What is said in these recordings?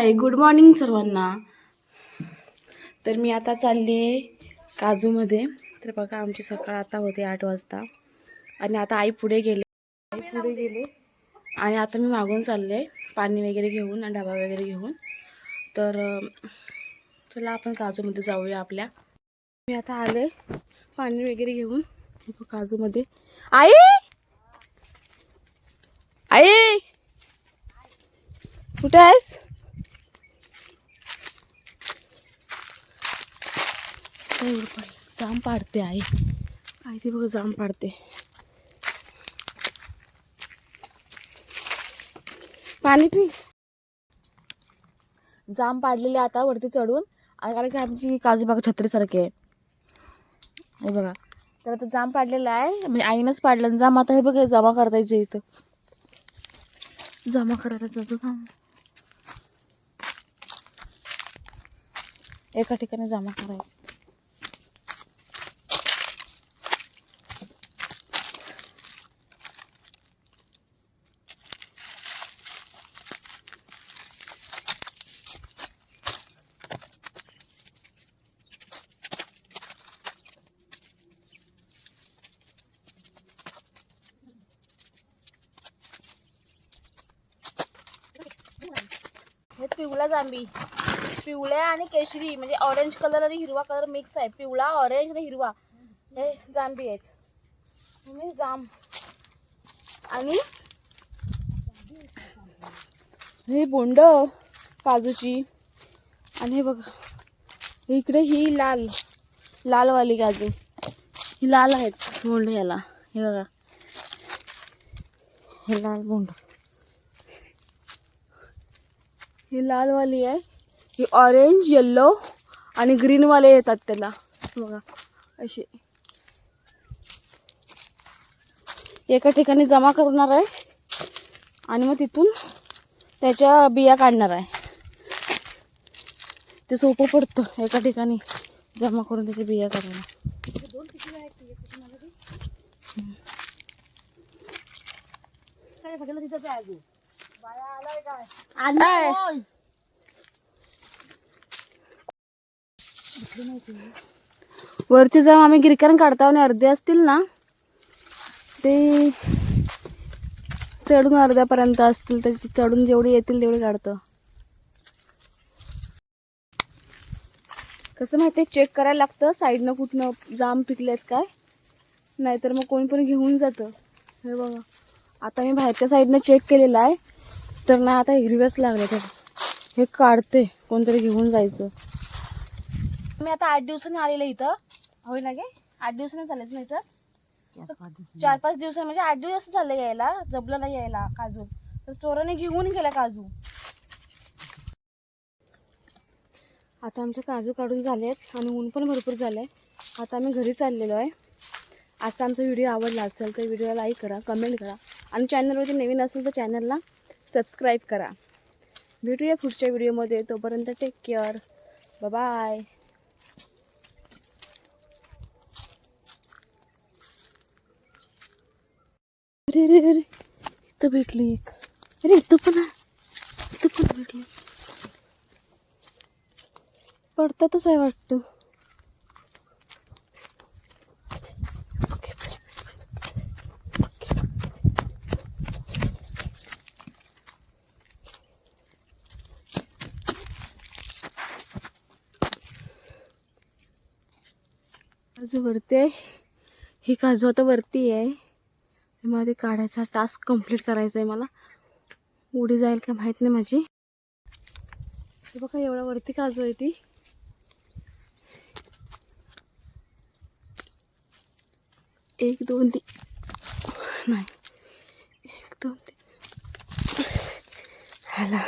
Hi good morning सर्वांना. तर मी आता चालली आहे काजूमध्ये. तर बघा आमची सकाळ आता होते आठ वाजता. आणि आता आई पुढे गेले. आई पुढे गेले. आणि आता मी मागून चालले पाणी वगैरे घेऊन आणि डबा वगैरे घेऊन. तर चला आपण काजूमध्ये जाऊया आपल्या. मी आता आले पाणी वगैरे घेऊन. काजूमध्ये. आई! आई! कुठे आहेस? काय एवढं जाम पाडते आई. आई ते बघ जाम पाडते. पाणी पी. जाम पाडलेले आता वरती चढून. कारण की आमची काजूबाग छत्रीसारखी आहे. हे बघा. तर आता जाम पाडलेला आहे. म्हणजे आईनंच पाडलं आणि जाम आता हे बघा जमा करता यायचे इथं. जमा करायला जातो थांब. एका ठिकाणी जमा करायचं. पिवळा जांबी पिवळ्या आणि केशरी म्हणजे ऑरेंज कलर आणि हिरवा कलर मिक्स आहे. पिवळा ऑरेंज आणि हिरवा हे जांबी आहेत. आणि जांब आणि हे बोंड काजूची. आणि हे बघा इकडे ही लाल लालवाली काजू. ही लाल आहेत बोंड याला हे बघा. हे लाल बोंड. ही लालवाली आहे. ही ऑरेंज येल्लो आणि ग्रीनवाले येतात त्याला. बघा असे एका ठिकाणी जमा करणार आहे आणि मग तिथून त्याच्या बिया काढणार आहे. ते सोपं पडतं एका ठिकाणी जमा करून त्याच्या बिया काढायला. तिथं वरती जाऊन आम्ही गिरकरण काढतो आणि अर्धे असतील ना ते चढून अर्ध्यापर्यंत असतील तर चढून जेवढे येतील तेवढे काढतो. कसं माहिती चेक करायला लागतं साईडनं कुठनं जाम पिकलेत काय? नाहीतर मग कोणी पण घेऊन जातं. हे बघा. आता मी बाहेरच्या साईडनं चेक केलेलं आहे. तर ना आता हिरव्याच लागले तर हे काढते कोणतरी घेऊन जायचं. मी आता आठ दिवसांनी आलेलं इथं. होय ना गे? आठ दिवसांनी चालेच ना इथं? चार पाच दिवसांनी. म्हणजे आठ दिवस झाले यायला जबलाला यायला काजू. तर चोराने घेऊन गेला काजू. आता आमचे काजू काढून झालेत आणि ऊन पण भरपूर झालंय. आता आम्ही घरी चाललेलो आहे. आजचा आमचा व्हिडिओ आवडला असेल तर व्हिडिओला लाईक करा कमेंट करा. आणि चॅनलवरती नवीन असेल तर चॅनलला सबस्क्राईब करा. भेटूया पुढच्या व्हिडिओमध्ये. तोपर्यंत टेक केअर बाय अरे अरे अरे. इथं भेटली एक. अरे इथं पण इथं पण भेटली. पडतातच आहे वाटतं. काजू वरती आहे. ही काजू आता वरती आहे. मला ते काढायचा टास्क कंप्लीट करायचा आहे मला. उडी जाईल का माहीत नाही माझी. बघा एवढ्या वरती काजू आहे ती. एक दोन तीन. नाही. एक दोन तीन. हाला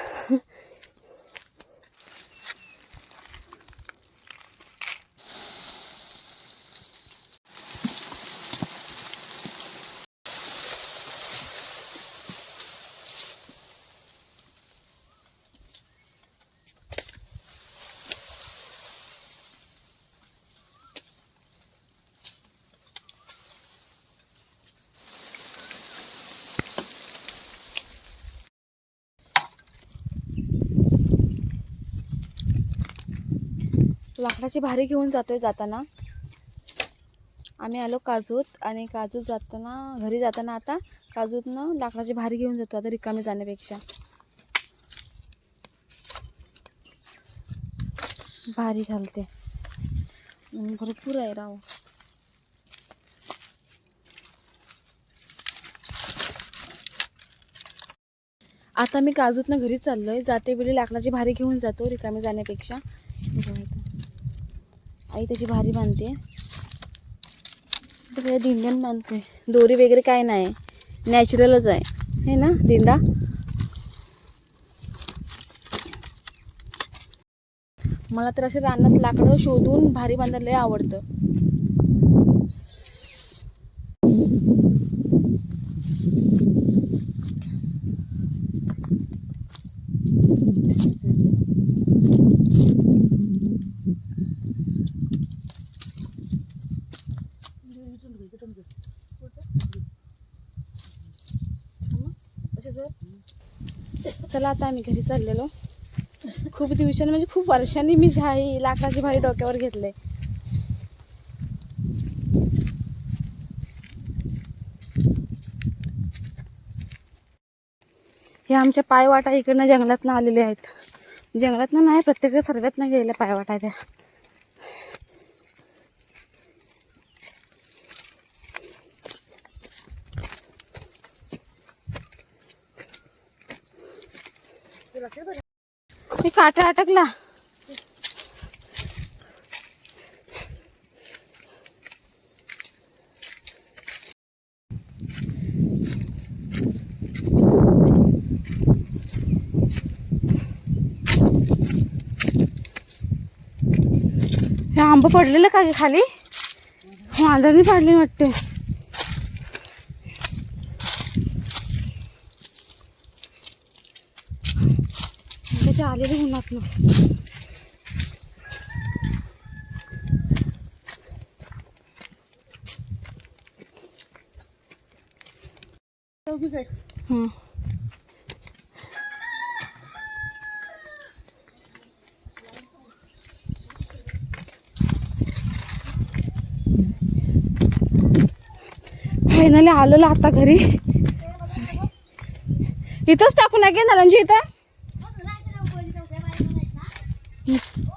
लाकडाची भारी घेऊन जातोय जाताना. आम्ही आलो काजूत आणि काजूत जाताना घरी जाताना आता काजूतनं लाकडाची भारी घेऊन जातो आता रिकामी जाण्यापेक्षा. भारी घालते. भरपूर आहे राव. आता मी काजूतनं घरी चाललोय जाते वेळी लाकडाची भारी घेऊन जातो रिकामी जाण्यापेक्षा. आई त्याची भारी बांधते. तिकडे दिंड्यान बांधते. दोरी वगैरे काय नाही. नॅचरलच आहे. है ना दिंडा? मला तर असे रानात लाकडं शोधून भारी बांधायला लय आवडतं असे जर चला आता आम्ही घरी चाललेलो. खूप दिवसांनी म्हणजे खूप वर्षांनी मी झाई लाकडाची भारी डोक्यावर घेतले हे आमच्या पायवाटा इकडनं जंगलातनं आलेले आहेत. जंगलातनं नाही प्रत्येक सर्वातनं गेलेल्या पायवाटा त्या मी काटा अटकला. हे आंब पडलेलं का गे खाली? हो, मांडणी पाडली वाटते त्याच्या आलेले उन्हात ना. हं. फायनली आलेलं आता घरी. इथंच टाकून आहे गे नलंजी इथं? Peace.